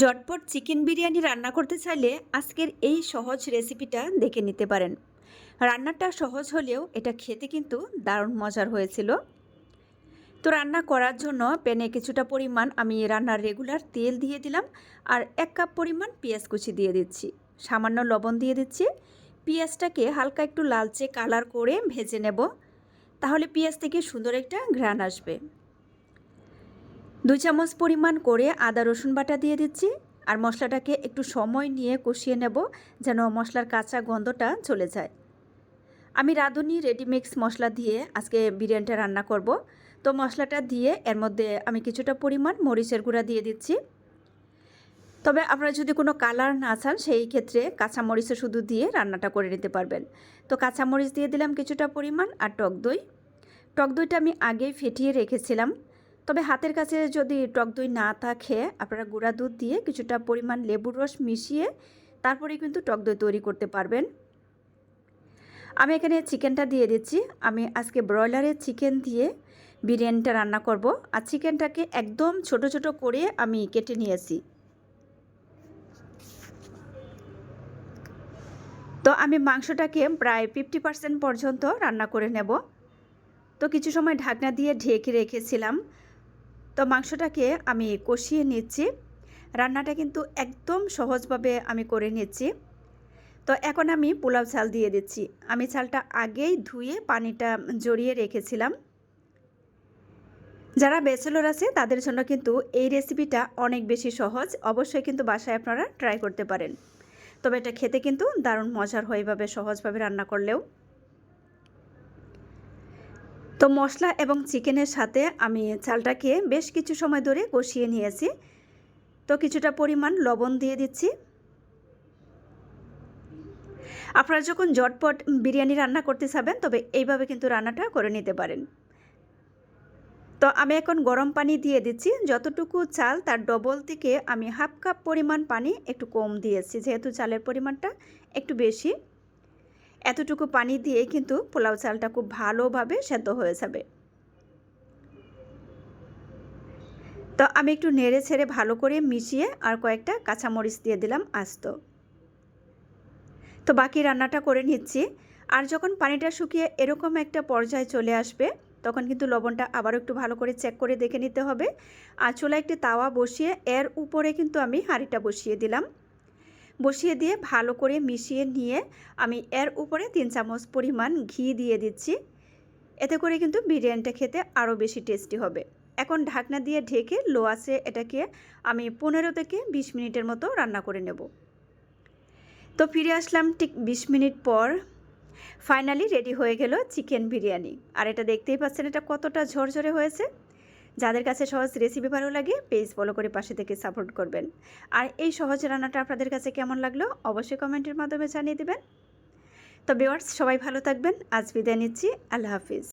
ঝটপট চিকেন বিরিয়ানি রান্না করতে চাইলে আজকের এই সহজ রেসিপিটা দেখে নিতে পারেন। রান্নাটা সহজ হলেও এটা খেতে কিন্তু দারুণ মজার হয়েছিল। তো রান্না করার জন্য প্যানে কিছুটা পরিমাণ আমি রান্নার রেগুলার তেল দিয়ে দিলাম আর এক কাপ পরিমাণ পেঁয়াজ কুচি দিয়ে দিচ্ছি। সামান্য লবণ দিয়ে দিচ্ছি। পেঁয়াজটাকে হালকা একটু লালচে কালার করে ভেজে নেব। তাহলে পেঁয়াজ থেকে সুন্দর একটা ঘ্রাণ আসবে। দুই চামচ পরিমাণ করে আদা, রসুন বাটা দিয়ে দিচ্ছি। আর মশলাটাকে একটু সময় নিয়ে কষিয়ে নেব যেন মশলার কাঁচা গন্ধটা চলে যায়। আমি রাঁধুনি রেডিমিক্স মশলা দিয়ে আজকে বিরিয়ানিটা রান্না করব। তো মশলাটা দিয়ে এর মধ্যে আমি কিছুটা পরিমাণ মরিচের গুঁড়া দিয়ে দিচ্ছি। তবে আপনারা যদি কোনো কালার না চান, সেই ক্ষেত্রে কাঁচা মরিচও শুধু দিয়ে রান্নাটা করে নিতে পারবেন। তো কাঁচা মরিচ দিয়ে দিলাম কিছুটা পরিমাণ আর টক দই। টক দইটা আমি আগেই ফেটিয়ে রেখেছিলাম। তবে হাতের কাছে যদি টক দই না থাকে, আপনারা গুঁড়া দুধ দিয়ে কিছুটা পরিমাণ লেবুর রস মিশিয়ে তারপরে কিন্তু টক দই তৈরি করতে পারবেন। আমি এখানে চিকেনটা দিয়ে দিচ্ছি। আমি আজকে ব্রয়লারের চিকেন দিয়ে বিরিয়ানিটা রান্না করব। আর চিকেনটাকে একদম ছোট ছোট করে আমি কেটে নিয়েছি। তো আমি মাংসটাকে প্রায় ফিফটি পার্সেন্ট পর্যন্ত রান্না করে নেব। তো কিছু সময় ঢাকনা দিয়ে ঢেকে রেখেছিলাম। তো মাংসটাকে আমি কষিয়ে নিচ্ছি। রান্নাটা কিন্তু একদম সহজভাবে আমি করে নিচ্ছি। তো এখন আমি পোলাও চাল দিয়ে দিচ্ছি। আমি চালটা আগেই ধুয়ে পানিটা জড়িয়ে রেখেছিলাম। যারা ব্যাচেলর আছে, তাদের জন্য কিন্তু এই রেসিপিটা অনেক বেশি সহজ। অবশ্যই কিন্তু বাসায় আপনারা ট্রাই করতে পারেন। তবে এটা খেতে কিন্তু দারুণ মজার হয়েভাবে সহজভাবে রান্না করলেও। তো মশলা এবং চিকেনের সাথে আমি চালটাকে বেশ কিছু সময় ধরে কষিয়ে নিয়েছি। তো কিছুটা পরিমাণ লবণ দিয়ে দিচ্ছি। আপনারা যখন জটপট বিরিয়ানি রান্না করতে চাবেন, তবে এইভাবে কিন্তু রান্নাটা করে নিতে পারেন। তো আমি এখন গরম পানি দিয়ে দিচ্ছি। যতটুকু চাল, তার ডবল থেকে আমি হাফ কাপ পরিমাণ পানি একটু কম দিয়েছি, যেহেতু চালের পরিমাণটা একটু বেশি। এতটুকু পানি দিয়ে কিন্তু পোলাও চালটা খুব ভালোভাবে সেদ্ধ হয়ে যাবে। তো আমি একটু নেড়ে ছেড়ে ভালো করে মিশিয়ে আর কয়েকটা কাঁচামরিচ দিয়ে দিলাম আস্ত। তো বাকি রান্নাটা করে নিচ্ছি। আর যখন পানিটা শুকিয়ে এরকম একটা পর্যায়ে চলে আসবে, তখন কিন্তু লবণটা আবারও একটু ভালো করে চেক করে দেখে নিতে হবে। আর চুলা একটি তাওয়া বসিয়ে এর উপরে কিন্তু আমি হাঁড়িটা বসিয়ে দিলাম। বসিয়ে দিয়ে ভালো করে মিশিয়ে নিয়ে আমি এর উপরে তিন চামচ পরিমাণ ঘি দিয়ে দিচ্ছি। এতে করে কিন্তু বিরিয়ানিটা খেতে আরও বেশি টেস্টি হবে। এখন ঢাকনা দিয়ে ঢেকে লো আছে এটাকে আমি পনেরো থেকে বিশ মিনিটের মতো রান্না করে নেব। তো ফিরে আসলাম ঠিক বিশ মিনিট পর। ফাইনালি রেডি হয়ে গেল চিকেন বিরিয়ানি। আর এটা দেখতেই পাচ্ছেন এটা কতটা ঝরঝরে হয়েছে। যাদের কাছে সহজ রেসিপি ভালো লাগে পেজ ফলো করে পাশে থেকে সাপোর্ট করবেন। আর এই সহজ রান্নাটা আপনাদের কাছে কেমন লাগল, অবশ্যই কমেন্টের মাধ্যমে জানিয়ে দেবেন। তো বিওয়ার্স সবাই ভালো থাকবেন। আজ বিদায় নিচ্ছি। আল্লাহ হাফিজ।